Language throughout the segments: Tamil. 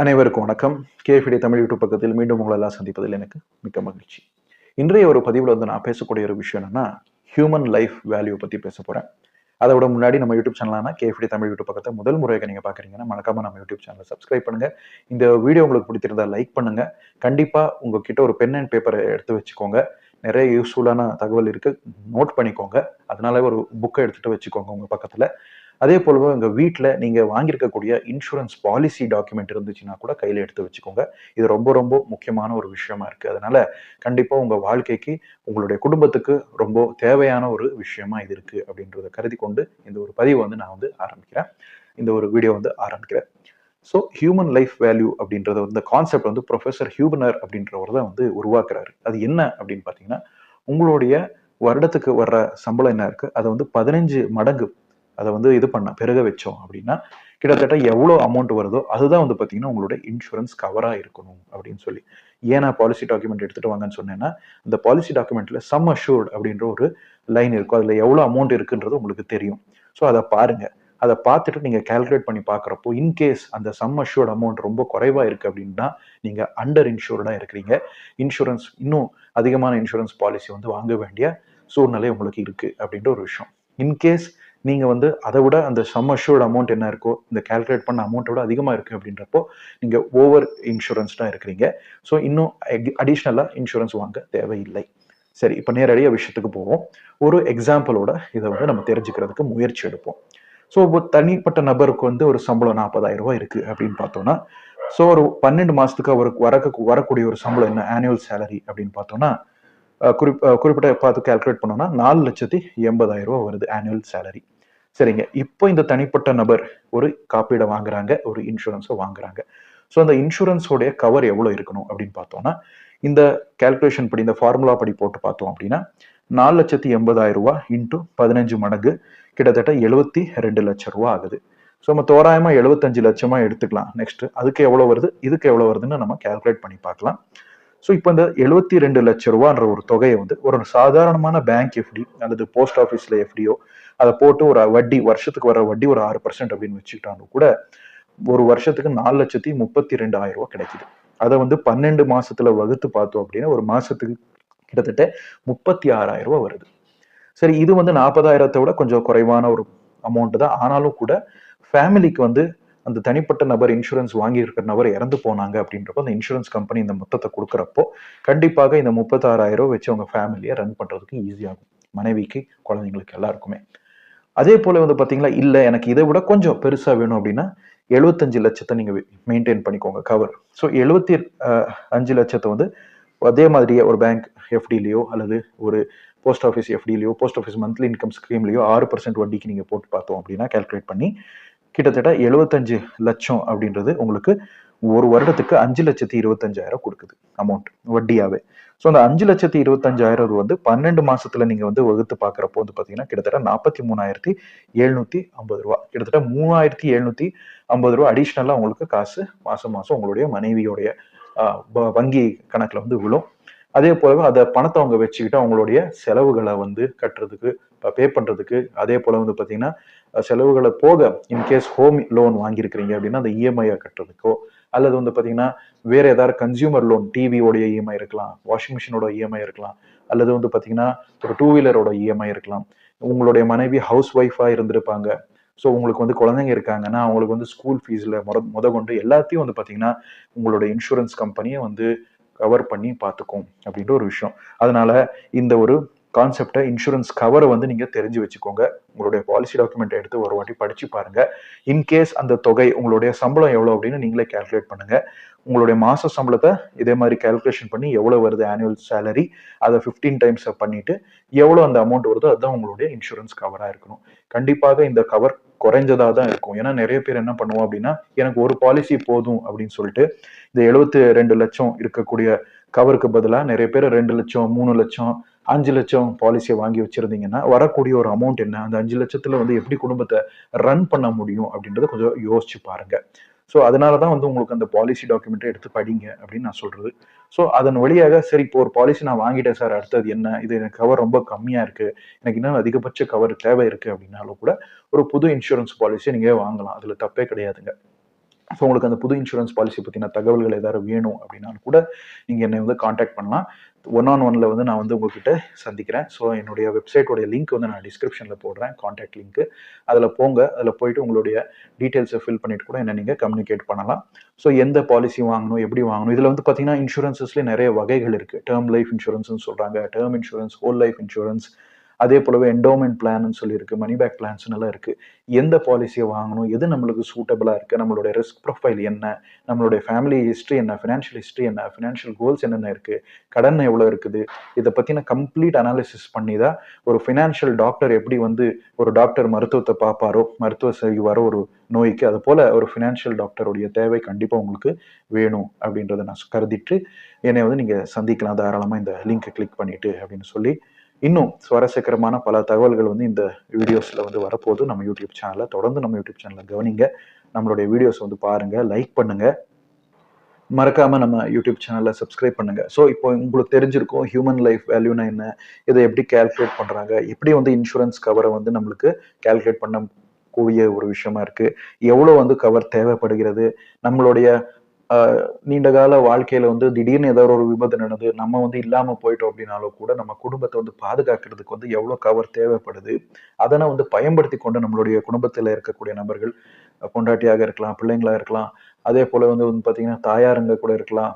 அனைவருக்கும் வணக்கம். கேஃபிடி தமிழ் யூடியூப் பக்கத்தில் மீண்டும் உங்களை எல்லாம் சந்திப்பதில் எனக்கு மிக்க மகிழ்ச்சி. இன்றைய ஒரு பதிவில் வந்து நான் பேசக்கூடிய ஒரு விஷயம் என்னன்னா ஹியூமன் லைஃப் வேல்யூ பற்றி பேச போகிறேன் அதை விட முன்னாடி நம்ம YouTube சேனலான K F D Tamil YouTube பக்கத்தை முதல் முறையாக நீங்கள் பார்க்குறீங்கன்னா மறக்காம நம்ம யூடியூப் சேனலை சப்ஸ்கிரைப் பண்ணுங்கள் இந்த வீடியோ உங்களுக்கு பிடிச்சிருந்தா லைக் பண்ணுங்கள் கண்டிப்பாக உங்ககிட்ட ஒரு பென் அண்ட் பேப்பரை எடுத்து வச்சுக்கோங்க. நிறைய யூஸ்ஃபுல்லான தகவல் இருக்குது நோட் பண்ணிக்கோங்க. அதனால ஒரு புக்கை எடுத்துகிட்டு வச்சுக்கோங்க உங்கள் பக்கத்தில். அதே போலவே உங்கள் வீட்டில் நீங்கள் வாங்கியிருக்கக்கூடிய இன்சூரன்ஸ் பாலிசி டாக்குமெண்ட் இருந்துச்சுன்னா கூட கையில் எடுத்து வச்சுக்கோங்க. இது ரொம்ப ரொம்ப முக்கியமான ஒரு விஷயமா இருக்குது அதனால கண்டிப்பாக உங்கள் வாழ்க்கைக்கு உங்களுடைய குடும்பத்துக்கு ரொம்ப தேவையான ஒரு விஷயமா இது இருக்குது அப்படின்றத கருதி கொண்டு இந்த ஒரு பதிவை வந்து நான் வந்து ஆரம்பிக்கிறேன். இந்த ஒரு வீடியோ வந்து ஆரம்பிக்கிறேன். ஸோ ஹியூமன் லைஃப் வேல்யூ அப்படின்றத வந்து கான்செப்ட் வந்து ப்ரொஃபஸர் ஹியூபனர் அப்படின்றவர் தான் வந்து உருவாக்குறாரு. அது என்ன அப்படின்னு பார்த்தீங்கன்னா உங்களுடைய வருடத்துக்கு வர்ற சம்பளம் என்ன இருக்குது அதை வந்து பதினஞ்சு மடங்கு அதை வந்து இது பண்ண பெருக வச்சோம் அப்படின்னா கிட்டத்தட்ட எவ்வளோ அமௌண்ட் வருதோ அதுதான் வந்து பார்த்தீங்கன்னா உங்களோட இன்சூரன்ஸ் கவராக இருக்கணும் அப்படின்னு சொல்லி. ஏன்னா பாலிசி டாக்குமெண்ட் எடுத்துகிட்டு வாங்கன்னு சொன்னேன்னா அந்த பாலிசி டாக்குமெண்ட்ல சம் அஷூர்ட் அப்படின்ற ஒரு லைன் இருக்கும். அதில் எவ்வளோ அமௌண்ட் இருக்குன்றது உங்களுக்கு தெரியும். ஸோ அதை பாருங்க. அதை பார்த்துட்டு நீங்கள் கால்குலேட் பண்ணி பார்க்குறப்போ இன்கேஸ் அந்த சம் அஷ்யூர்ட் அமௌண்ட் ரொம்ப குறைவாக இருக்குது அப்படின்னா நீங்கள் அண்டர் இன்சூர்டாக இருக்கிறீங்க. இன்சூரன்ஸ் இன்னும் அதிகமான இன்சூரன்ஸ் பாலிசி வந்து வாங்க வேண்டிய சூழ்நிலை உங்களுக்கு இருக்குது அப்படின்ற ஒரு விஷயம். இன்கேஸ் நீங்கள் வந்து அதை விட அந்த சம் அஷ்யூர்ட் அமௌண்ட் என்ன இருக்கோ இந்த கால்குலேட் பண்ண அமௌண்ட்டை விட அதிகமாக இருக்குது அப்படின்றப்போ நீங்கள் ஓவர் இன்சூரன்ஸ்டாக இருக்கிறீங்க. ஸோ இன்னும் அடிஷ்னலாக இன்சூரன்ஸ் வாங்க தேவையில்லை. சரி இப்போ நேரடியாக விஷயத்துக்கு போவோம். ஒரு எக்ஸாம்பிளோட இதை வந்து நம்ம தெரிஞ்சுக்கிறதுக்கு முயற்சி எடுப்போம். ஸோ இப்போ தனிப்பட்ட நபருக்கு வந்து ஒரு சம்பளம் நாற்பதாயிரம் ரூபாய் இருக்குது அப்படின்னு பார்த்தோன்னா ஸோ ஒரு பன்னெண்டு மாதத்துக்கு அவருக்கு வரக்கு வரக்கூடிய ஒரு சம்பளம் என்ன? ஆனுவல் சேலரி அப்படின்னு பார்த்தோன்னா குறிப் குறிப்பிட்ட பார்த்து கால்குலேட் பண்ணோம்னா நாலு லட்சத்தி எண்பதாயிரம் ரூபா வருது ஆனுவல் சேலரி சரிங்க. இப்போ இந்த தனிப்பட்ட நபர் ஒரு காப்பீடை வாங்குறாங்க ஒரு இன்சூரன்ஸை வாங்குறாங்க. ஸோ அந்த இன்சூரன்ஸோடைய கவர் எவ்வளோ இருக்கணும் அப்படின்னு பார்த்தோம்னா இந்த கால்குலேஷன் படி இந்த ஃபார்முலா படி போட்டு பார்த்தோம் அப்படின்னா நாலு லட்சத்தி எண்பதாயிரம் ரூபா இன்ட்டு பதினஞ்சு மடங்கு கிட்டத்தட்ட எழுபத்தி ரெண்டு லட்சம் ரூபா ஆகுது. ஸோ நம்ம தோராயமாக எழுபத்தஞ்சு லட்சமாக எடுத்துக்கலாம். நெக்ஸ்ட் அதுக்கு எவ்வளோ வருது? இதுக்கு எவ்வளோ வருதுன்னு நம்ம கேல்குலேட் பண்ணி பார்க்கலாம். ஸோ இப்போ இந்த எழுபத்தி ரெண்டு லட்சம் ரூபான்ற ஒரு தொகையை வந்து ஒரு சாதாரணமான பேங்க் எஃப்டி அல்லது போஸ்ட் ஆஃபீஸில் எஃப்டியோ அதை போட்டு ஒரு வட்டி வருஷத்துக்கு வர வட்டி ஒரு ஆறு பர்சன்ட் அப்படின்னு வச்சுக்கிட்டாலும் கூட ஒரு வருஷத்துக்கு நாலு லட்சத்தி முப்பத்தி ரெண்டு ஆயிரம் ரூபாய் கிடைக்குது. அதை வந்து பன்னெண்டு மாசத்துல வகுத்து பார்த்தோம் அப்படின்னா ஒரு மாசத்துக்கு கிட்டத்தட்ட முப்பத்தி ஆறாயிரம் ரூபாய் வருது. சரி இது வந்து நாற்பதாயிரத்தை விட கொஞ்சம் குறைவான ஒரு அமௌண்ட் தான். ஆனாலும் கூட ஃபேமிலிக்கு வந்து அந்த தனிப்பட்ட நபர் இன்சூரன்ஸ் வாங்கியிருக்கிற நபர் இறந்து போனாங்க அப்படின்றப்போ அந்த இன்சூரன்ஸ் கம்பெனி இந்த மொத்தத்தை கொடுக்குறப்போ கண்டிப்பாக இந்த முப்பத்தாறாயிரம் வச்சு அவங்க ஃபேமிலியை ரன் பண்ணுறதுக்கு ஈஸியாகும் மனைவிக்கு குழந்தைங்களுக்கு எல்லாருக்குமே. அதே போல் வந்து பார்த்தீங்களா இல்லை எனக்கு இதை விட கொஞ்சம் பெருசாக வேணும் அப்படின்னா எழுபத்தஞ்சு லட்சத்தை நீங்கள் மெயின்டைன் பண்ணிக்கோங்க கவர் ஸோ எழுபத்தி அஞ்சு லட்சத்தை வந்து அதே மாதிரியே ஒரு பேங்க் எஃப்டிலேயோ அல்லது ஒரு போஸ்ட் ஆஃபீஸ் எஃப்டிலையோ போஸ்ட் ஆஃபீஸ் மந்த்லி இன்கம் ஸ்கீம்லையோ ஆறு பர்சன்ட் வட்டிக்கு நீங்கள் போட்டு பார்த்தோம் அப்படின்னா கால்குலேட் பண்ணி கிட்டத்தட்ட எழுபத்தஞ்சு லட்சம் அப்படின்றது உங்களுக்கு ஒரு வருடத்துக்கு அஞ்சு லட்சத்தி இருபத்தஞ்சாயிரம் கொடுக்குது அமௌண்ட் வட்டியாவே. ஸோ அந்த அஞ்சு லட்சத்தி இருபத்தஞ்சாயிரம் வந்து பன்னெண்டு மாசத்துல நீங்க வந்து வகுத்து பாக்குறப்போ வந்து பாத்தீங்கன்னா கிட்டத்தட்ட நாற்பத்தி மூணாயிரத்தி எழுநூத்தி ஐம்பது ரூபா. கிட்டத்தட்ட மூவாயிரத்தி எழுநூத்தி ஐம்பது ரூபா அடிஷ்னலா உங்களுக்கு காசு மாசம் மாசம் உங்களுடைய மனைவியோடைய வங்கி கணக்குல வந்து விழும். அதே போலவே அதை பணத்தை அவங்க வச்சுக்கிட்டு அவங்களுடைய செலவுகளை வந்து கட்டுறதுக்கு பே பண்றதுக்கு அதே போல வந்து பாத்தீங்கன்னா செலவுகளை போக இன்கேஸ் ஹோம் லோன் வாங்கியிருக்கிறீங்க அப்படின்னா அந்த இஎம்ஐயை கட்டுறதுக்கோ அல்லது வந்து பார்த்தீங்கன்னா வேற ஏதாவது கன்சியூமர் லோன் டிவியோடைய இஎம்ஐ இருக்கலாம் வாஷிங் மிஷினோட இஎம்ஐ இருக்கலாம் அல்லது வந்து பார்த்தீங்கன்னா ஒரு டூ வீலரோட இஎம்ஐ இருக்கலாம். உங்களுடைய மனைவி ஹவுஸ் ஒய்ஃபாக இருந்திருப்பாங்க. ஸோ உங்களுக்கு வந்து குழந்தைங்க இருக்காங்கன்னா அவங்களுக்கு வந்து ஸ்கூல் ஃபீஸில் முத முத கொண்டு எல்லாத்தையும் வந்து பார்த்தீங்கன்னா உங்களோட இன்சூரன்ஸ் கம்பெனியை வந்து கவர் பண்ணி பார்த்துக்கும் அப்படின்ற ஒரு விஷயம். அதனால இந்த ஒரு கான்செப்டை இன்சூரன்ஸ் கவரை வந்து நீங்கள் தெரிஞ்சு வச்சுக்கோங்க. உங்களுடைய பாலிசி டாக்குமெண்ட் எடுத்து ஒரு வாட்டி படிச்சு பாருங்க. இன்கேஸ் அந்த தொகை உங்களுடைய சம்பளம் எவ்வளோ அப்படின்னு நீங்களே கால்குலேட் பண்ணுங்க. உங்களுடைய மாத சம்பளத்தை இதே மாதிரி கால்குலேஷன் பண்ணி எவ்வளோ வருது ஆனுவல் சேலரி அதை ஃபிஃப்டீன் டைம்ஸ் பண்ணிட்டு எவ்வளோ அந்த அமௌண்ட் வருதோ அதுதான் உங்களுடைய இன்சூரன்ஸ் கவராக இருக்கணும். கண்டிப்பாக இந்த கவர் குறைஞ்சதாக தான் இருக்கும். ஏன்னா நிறைய பேர் என்ன பண்ணுவோம் அப்படின்னா எனக்கு ஒரு பாலிசி போதும் அப்படின்னு சொல்லிட்டு இந்த எழுபத்தி ரெண்டு லட்சம் இருக்கக்கூடிய கவருக்கு பதிலாக நிறைய பேர் ரெண்டு லட்சம் மூணு லட்சம் அஞ்சு லட்சம் பாலிசியை வாங்கி வச்சிருந்தீங்கன்னா வரக்கூடிய ஒரு அமௌண்ட் என்ன? அந்த அஞ்சு லட்சத்துல வந்து எப்படி குடும்பத்தை ரன் பண்ண முடியும் அப்படின்றத கொஞ்சம் யோசிச்சு பாருங்க. ஸோ அதனால தான் வந்து உங்களுக்கு அந்த பாலிசி டாக்குமெண்ட்டை எடுத்து படிங்க அப்படின்னு நான் சொல்றது. ஸோ அதன் வழியாக சரி இப்போ ஒரு பாலிசி நான் வாங்கிட்டேன் சார் அடுத்தது என்ன? இது எனக்கு கவர் ரொம்ப கம்மியாக இருக்கு. எனக்கு இன்னும் அதிகபட்ச கவர் தேவை இருக்கு அப்படின்னாலும் கூட ஒரு புது இன்சூரன்ஸ் பாலிசியை நீங்க வாங்கலாம். அதுல தப்பே கிடையாதுங்க. ஸோ உங்களுக்கு அந்த புது இன்சூரன்ஸ் பாலிசி பற்றின தகவல்கள் ஏதாவது வேணும் அப்படின்னாலும் கூட நீங்கள் என்னை வந்து காண்டாக்ட் பண்ணலாம். ஒன் ஆன் ஒன்ல வந்து நான் வந்து உங்ககிட்ட சந்திக்கிறேன். ஸோ என்னுடைய வெப்சைட்டோடைய லிங்க் வந்து நான் டிஸ்கிரிப்ஷனில் போடுறேன் காண்டாக்ட் லிங்க் அதில் போங்க அதில் போயிட்டு உங்களுடைய டீட்டெயில்ஸை ஃபில் பண்ணிட்டு கூட என்ன நீங்கள் கம்யூனிகேட் பண்ணலாம். ஸோ எந்த பாலிசி வாங்கணும் எப்படி வாங்கணும்? இதில் வந்து பார்த்தீங்கன்னா இன்சூரன்சஸ்லேயே நிறைய வகைகள் இருக்குது டேர்ம் லைஃப் இன்சூரன்ஸ்னு சொல்கிறாங்க term insurance whole life insurance அதே போலவே என்டோமெண்ட் பிளான்னு சொல்லியிருக்கு மணி பேக் பிளான்ஸ் எல்லாம் இருக்கு. எந்த பாலிசியை வாங்கணும் எது நம்மளுக்கு சூட்டபிளா இருக்கு நம்மளுடைய ரிஸ்க் ப்ரொஃபைல் என்ன நம்மளுடைய ஃபேமிலி ஹிஸ்ட்ரி என்ன ஃபினான்ஷியல் ஹிஸ்ட்ரி என்ன ஃபினான்ஷியல் கோல்ஸ் என்னென்ன இருக்கு கடன் எவ்வளோ இருக்குது இதை பத்தின கம்ப்ளீட் அனாலிசிஸ் பண்ணி தான் ஒரு ஃபினான்ஷியல் டாக்டர் எப்படி வந்து ஒரு டாக்டர் மருத்துவத்தை பார்ப்பாரோ மருத்துவ செய்வாரோ ஒரு நோய்க்கு அது போல ஒரு ஃபினான்ஷியல் டாக்டருடைய தேவை கண்டிப்பாக உங்களுக்கு வேணும் அப்படின்றத நான் கருதிட்டு என்னை வந்து நீங்கள் சந்திக்கலாம் தாராளமாக இந்த லிங்கை கிளிக் பண்ணிட்டு அப்படின்னு சொல்லி இன்னும் சுவாரஸ்யகரமான பல தகவல்கள் வந்து இந்த வீடியோஸில் வந்து வரப்போது நம்ம யூடியூப் சேனலில் தொடர்ந்து நம்ம யூடியூப் சேனலில் கவனிங்க. நம்மளுடைய வீடியோஸ் வந்து பாருங்கள் லைக் பண்ணுங்கள் மறக்காம நம்ம யூடியூப் சேனல்ல சப்ஸ்கிரைப் பண்ணுங்க. ஸோ இப்போ உங்களுக்கு தெரிஞ்சிருக்கும் ஹியூமன் லைஃப் வேல்யூனா என்ன? இதை எப்படி கால்குலேட் பண்றாங்க? எப்படி வந்து இன்சூரன்ஸ் கவரை வந்து நம்மளுக்கு கால்குலேட் பண்ண கூடிய ஒரு விஷயமா இருக்கு? எவ்வளோ வந்து கவர் தேவைப்படுகிறது? நம்மளுடைய நீண்ட கால வாழ்க்கையில வந்து திடீர்னு ஏதாவது ஒரு விபத்து நடந்து நம்ம வந்து இல்லாம போயிட்டோம் அப்படின்னாலும் கூட நம்ம குடும்பத்தை வந்து பாதுகாக்கிறதுக்கு வந்து எவ்வளவு கவர் தேவைப்படுது அதனை வந்து பயன்படுத்தி கொண்டு நம்மளுடைய குடும்பத்துல இருக்கக்கூடிய நபர்கள் பொண்டாட்டியாக இருக்கலாம் பிள்ளைங்களா இருக்கலாம் அதே போல வந்து வந்து பார்த்தீங்கன்னா தாயாருங்க கூட இருக்கலாம்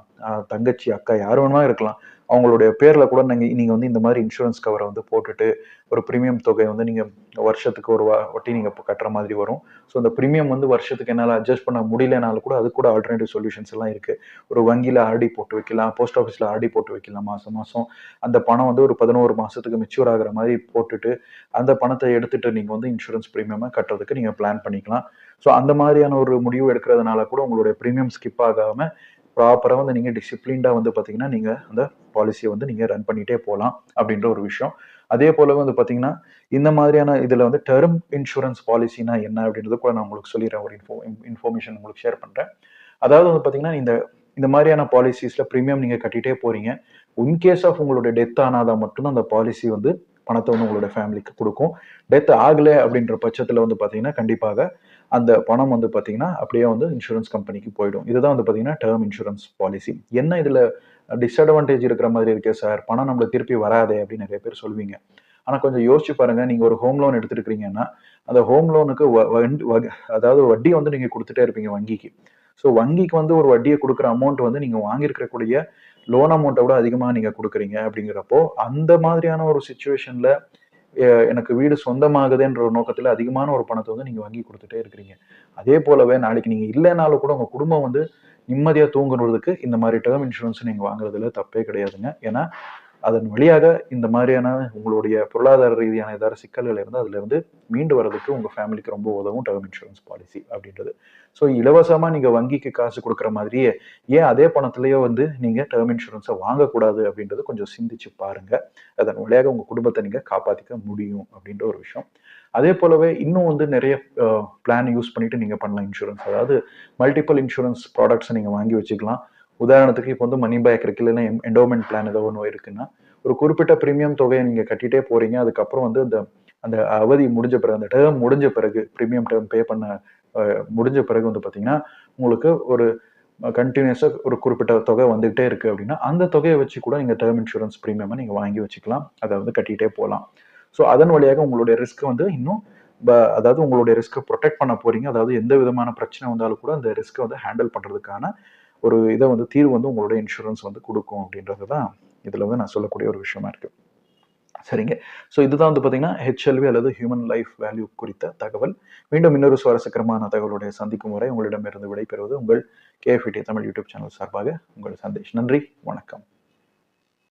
தங்கச்சி அக்கா யார் வேணுமா இருக்கலாம். அவங்களுடைய பேரில் கூட நீங்கள் நீங்கள் வந்து இந்த மாதிரி இன்சூரன்ஸ் கவரை வந்து போட்டுட்டு ஒரு ப்ரீமியம் தொகை வந்து நீங்கள் வருஷத்துக்கு ஒரு வா- வட்டி நீங்க கட்டுற மாதிரி வரும். ஸோ அந்த ப்ரீமியம் வந்து வருஷத்துக்கு என்னால் அட்ஜஸ்ட் பண்ண முடியலனாலும் கூட அது கூட ஆல்டர்னேட்டிவ் சொல்யூஷன்ஸ் எல்லாம் இருக்குது ஒரு வங்கியில் ஆர்டி போட்டு வைக்கலாம் போஸ்ட் ஆஃபீஸில் ஆர்டி போட்டு வைக்கலாம் மாதம் மாதம் அந்த பணம் வந்து ஒரு பதினோரு மாதத்துக்கு மெச்சூர் ஆகிற மாதிரி போட்டுட்டு அந்த பணத்தை எடுத்துகிட்டு நீங்கள் வந்து இன்சூரன்ஸ் ப்ரீமியமாக கட்டுறதுக்கு நீங்கள் பிளான் பண்ணிக்கலாம். ஸோ அந்த மாதிரியான ஒரு முடிவு எடுக்கிறதுனால கூட உங்களுடைய ப்ரீமியம் ஸ்கிப் ஆகாம ப்ராப்பரா வந்து நீங்க டிசிப்ளின்டா வந்து பாத்தீங்கன்னா நீங்க அந்த பாலிசியை வந்து நீங்க ரன் பண்ணிட்டே போகலாம் அப்படின்ற ஒரு விஷயம். அதே போல வந்து பாத்தீங்கன்னா இந்த மாதிரியான இதுல வந்து டெர்ம் இன்சூரன்ஸ் பாலிசினா என்ன அப்படின்றது கூட நான் உங்களுக்கு சொல்லிடுறேன். ஒரு இன்ஃபோ இன்ஃபர்மேஷன் உங்களுக்கு ஷேர் பண்றேன். அதாவது வந்து பாத்தீங்கன்னா இந்த இந்த மாதிரியான பாலிசிஸ்ல ப்ரீமியம் நீங்க கட்டிட்டே போறீங்க. இன்கேஸ் ஆஃப் உங்களுடைய டெத் ஆனாதான் மட்டும்தான் அந்த பாலிசி வந்து பணத்தை வந்து உங்களோட ஃபேமிலிக்கு கொடுக்கும். டெத் ஆகலை அப்படின்ற பட்சத்துல வந்து பாத்தீங்கன்னா கண்டிப்பாக அந்த பணம் வந்து பார்த்தீங்கன்னா அப்படியே வந்து இன்சூரன்ஸ் கம்பெனிக்கு போயிடும். இதுதான் வந்து பார்த்தீங்கன்னா டேர்ம் இன்சூரன்ஸ் பாலிசி என்ன இதில் டிஸ்அட்வான்டேஜ் இருக்கிற மாதிரி இருக்கே சார் பணம் நம்மளுக்கு திருப்பி வராதே அப்படின்னு நிறைய பேர் சொல்லுவீங்க. ஆனால் கொஞ்சம் யோசிச்சு பாருங்க. நீங்கள் ஒரு ஹோம் லோன் எடுத்துருக்கீங்கன்னா அந்த ஹோம் லோனுக்கு அதாவது வட்டி வந்து நீங்கள் கொடுத்துட்டே இருப்பீங்க வங்கிக்கு. ஸோ வங்கிக்கு வந்து ஒரு வட்டியை கொடுக்குற அமௌண்ட் வந்து நீங்கள் வாங்கியிருக்கக்கூடிய லோன் அமௌண்ட்டை விட அதிகமாக நீங்கள் கொடுக்குறீங்க அப்படிங்கிறப்போ அந்த மாதிரியான ஒரு சுச்சுவேஷனில் எனக்கு வீடு சொந்தமாகுதுன்ற ஒரு நோக்கத்தில் அதிகமான ஒரு பணத்தை வந்து நீங்கள் வங்கி கொடுத்துட்டே இருக்கிறீங்க. அதே போலவே நாளைக்கு நீங்கள் இல்லைனாலும் கூட உங்கள் குடும்பம் வந்து நிம்மதியாக தூங்குறதுக்கு இந்த மாதிரி டேர்ம் இன்சூரன்ஸ் நீங்கள் வாங்குறதுல தப்பே கிடையாதுங்க. ஏன்னா அதன் வழியாக இந்த மாதிரியான உங்களுடைய பொருளாதார ரீதியான ஏதாவது சிக்கல்கள் இருந்தால் அதுலேருந்து மீண்டு வர்றதுக்கு உங்கள் ஃபேமிலிக்கு ரொம்ப உதவும் டேர்ம் இன்சூரன்ஸ் பாலிசி அப்படின்றது. ஸோ இலவசமாக நீங்கள் வங்கிக்கு காசு கொடுக்குற மாதிரியே ஏன் அதே பணத்திலேயே வந்து நீங்கள் டேர்ம் இன்சூரன்ஸை வாங்கக்கூடாது அப்படின்றது கொஞ்சம் சிந்திச்சு பாருங்கள் அதன் வழியாக உங்கள் குடும்பத்தை நீங்கள் காப்பாற்றிக்க முடியும் அப்படின்ற ஒரு விஷயம். அதே போலவே இன்னும் வந்து நிறைய பிளான் யூஸ் பண்ணிட்டு நீங்கள் பண்ணலாம் இன்சூரன்ஸ் அதாவது மல்டிபிள் இன்சூரன்ஸ் ப்ராடக்ட்ஸை நீங்கள் வாங்கி வச்சுக்கலாம். உதாரணத்துக்கு இப்போ வந்து மணி பேக் இருக்கு இல்லைன்னா என்டோமெண்ட் பிளான் ஏதோ ஒன்று இருக்குன்னா ஒரு குறிப்பிட்ட ப்ரீமியம் தொகையை நீங்கள் கட்டிட்டே போறீங்க அதுக்கப்புறம் வந்து அந்த அந்த அவதி முடிஞ்ச பிறகு அந்த டேர்ம் முடிஞ்ச பிறகு ப்ரீமியம் டேர்ம் பே பண்ண முடிஞ்ச பிறகு வந்து பார்த்தீங்கன்னா உங்களுக்கு ஒரு கண்டினியூஸாக ஒரு குறிப்பிட்ட தொகை வந்துகிட்டே இருக்கு அப்படின்னா அந்த தொகையை வச்சு கூட நீங்கள் டேர்ம் இன்சூரன்ஸ் ப்ரீமியமாக நீங்கள் வாங்கி வச்சுக்கலாம். அதை வந்து கட்டிகிட்டே போகலாம். ஸோ அதன் வழியாக உங்களுடைய ரிஸ்க் வந்து இன்னும் ப- அதாவது உங்களுடைய ரிஸ்க்கை ப்ரொடெக்ட் பண்ண போறீங்க. அதாவது எந்த விதமான பிரச்சனை வந்தாலும் கூட அந்த ரிஸ்க்கை வந்து ஹேண்டில் பண்ணுறதுக்கான ஒரு இதை வந்து தீர்வு வந்து உங்களுடைய இன்சூரன்ஸ் வந்து கொடுக்கும் அப்படின்றது தான் இதில் வந்து நான் சொல்லக்கூடிய ஒரு விஷயமா இருக்கு. சரிங்க. ஸோ இதுதான் வந்து பார்த்தீங்கன்னா ஹெச்எல்வி அல்லது ஹியூமன் லைஃப் வேல்யூ குறித்த தகவல். மீண்டும் இன்னொரு சுவாரஸ்யகரமான தகவலுடைய சந்திக்கும் வரை உங்களிடமிருந்து விடைபெறுவது உங்கள் கேஎஃப்டி தமிழ் யூடியூப் சேனல் சார்பாக உங்கள் சந்தேஷ். நன்றி. வணக்கம்.